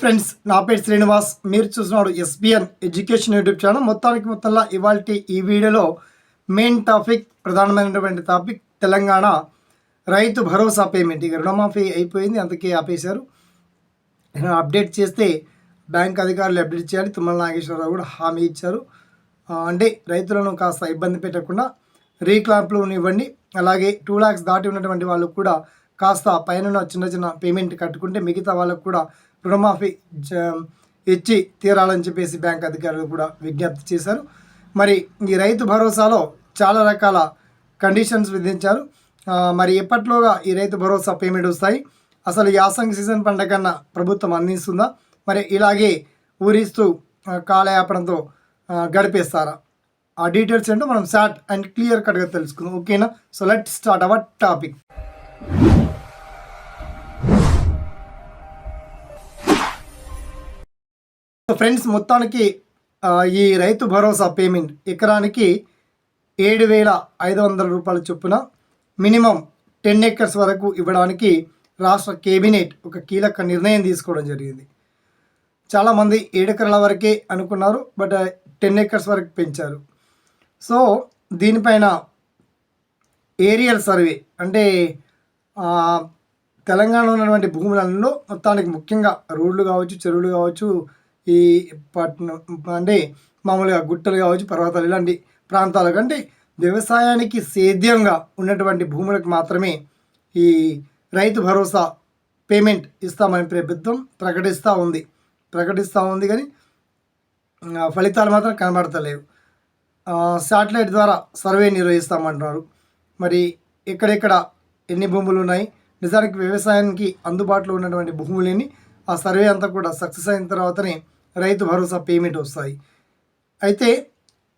Friends నా పేరు శ్రీనివాస్. మీరు చూసినాడు ఎస్బిఎన్ ఎడ్యుకేషన్ యూట్యూబ్ ఛానల్ మొత్తానికి మొత్తంలో ఇవాళ ఈ వీడియోలో మెయిన్ టాపిక్ ప్రధానమైనటువంటి టాపిక్ తెలంగాణ రైతు భరోసా పేమెంట్ ఇక రుణమాఫీ అయిపోయింది అందుకే ఆపేశారు. అప్డేట్ చేస్తే బ్యాంక్ అధికారులు అప్డేట్ చేయాలి. తుమ్మల నాగేశ్వరరావు కూడా హామీ ఇచ్చారు. అంటే రైతులను కాస్త ఇబ్బంది పెట్టకుండా రీక్లాంప్లు ఇవ్వండి. అలాగే టూ ల్యాక్స్ దాటి ఉన్నటువంటి వాళ్ళకు కూడా కాస్త పైన చిన్న చిన్న పేమెంట్ కట్టుకుంటే మిగతా వాళ్ళకు కూడా రుణమాఫీ ఇచ్చి తీరాలని చెప్పేసి బ్యాంక్ అధికారులు కూడా విజ్ఞప్తి చేశారు. మరి ఈ రైతు భరోసాలో చాలా రకాల కండిషన్స్ విధించారు. మరి ఎప్పట్లోగా ఈ రైతు భరోసా పేమెంట్ వస్తాయి? అసలు యాసంగి సీజన్ పంట కన్నా ప్రభుత్వం అందిస్తుందా? మరి ఇలాగే ఊరిస్తూ ఆ, కాలయాపనతో గడిపేస్తారా? ఆ డీటెయిల్స్ ఏంటో మనం షార్ట్ అండ్ క్లియర్ కట్గా తెలుసుకుందాం. ఓకేనా? So let start our topic. So friends మొత్తానికి ఈ రైతు భరోసా పేమెంట్ ఎకరానికి ఏడు వేల ఐదు వందల రూపాయల చొప్పున మినిమం టెన్ ఎకర్స్ వరకు ఇవ్వడానికి రాష్ట్ర కేబినెట్ ఒక కీలక నిర్ణయం తీసుకోవడం జరిగింది. చాలామంది ఏడు ఎకరాల వరకే అనుకున్నారు బట్ టెన్ ఎకర్స్ వరకు పెంచారు. సో దీనిపైన ఏరియల్ సర్వే అంటే తెలంగాణలో ఉన్నటువంటి భూములలో మొత్తానికి ముఖ్యంగా రోడ్లు కావచ్చు చెరువులు కావచ్చు ఈ పట్నం అంటే మామూలుగా గుట్టలు కావచ్చు పర్వతాలు ఇలాంటి ప్రాంతాలు కంటే వ్యవసాయానికి సేద్యంగా ఉన్నటువంటి భూములకు మాత్రమే ఈ రైతు భరోసా పేమెంట్ ఇస్తామని ప్రభుత్వం ప్రకటిస్తూ ఉంది. ప్రకటిస్తూ ఉంది కానీ ఫలితాలు మాత్రం కనబడతలేవు. శాటిలైట్ ద్వారా సర్వే నిర్వహిస్తామంటున్నారు. మరి ఎక్కడెక్కడ ఎన్ని భూములు ఉన్నాయి? నిజానికి వ్యవసాయానికి అందుబాటులో ఉన్నటువంటి భూములని ఆ సర్వే అంతా కూడా సక్సెస్ అయిన తర్వాతనే రైతు భరోసా పేమెంట్ వస్తాయి. అయితే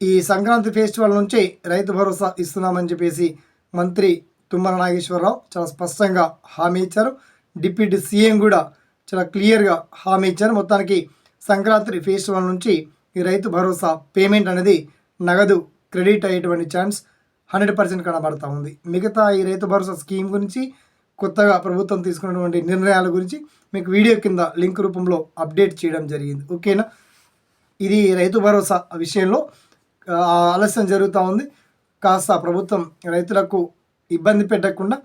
ఈ సంక్రాంతి ఫెస్టివల్ నుంచి రైతు భరోసా ఇస్తున్నామని చెప్పేసి మంత్రి తుమ్మల నాగేశ్వరరావు చాలా స్పష్టంగా హామీ ఇచ్చారు. డిప్యూటీ సీఎం కూడా చాలా క్లియర్గా హామీ ఇచ్చారు. మొత్తానికి సంక్రాంతి ఫెస్టివల్ నుంచి ఈ రైతు భరోసా పేమెంట్ అనేది నగదు క్రెడిట్ అయ్యేటువంటి ఛాన్స్ హండ్రెడ్ పర్సెంట్ కనబడతా ఉంది. మిగతా ఈ రైతు భరోసా స్కీమ్ గురించి కొత్తగా ప్రభుత్వం తీసుకున్నటువంటి నిర్ణయాల గురించి మీకు వీడియో కింద లింక్ రూపంలో అప్డేట్ చేయడం జరిగింది. ఓకేనా? ఇది రైతు భరోసా విషయంలో ఆ, ఆలస్యం జరుగుతూ ఉంది. కాస్త ప్రభుత్వం రైతులకు ఇబ్బంది పెట్టకుండా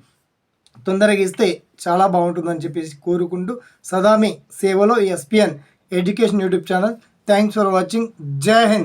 తొందరగా ఇస్తే చాలా బాగుంటుందని చెప్పేసి కోరుకుంటూ సదామి సేవలో SPN education YouTube channel. Thanks for watching. Jai Hind.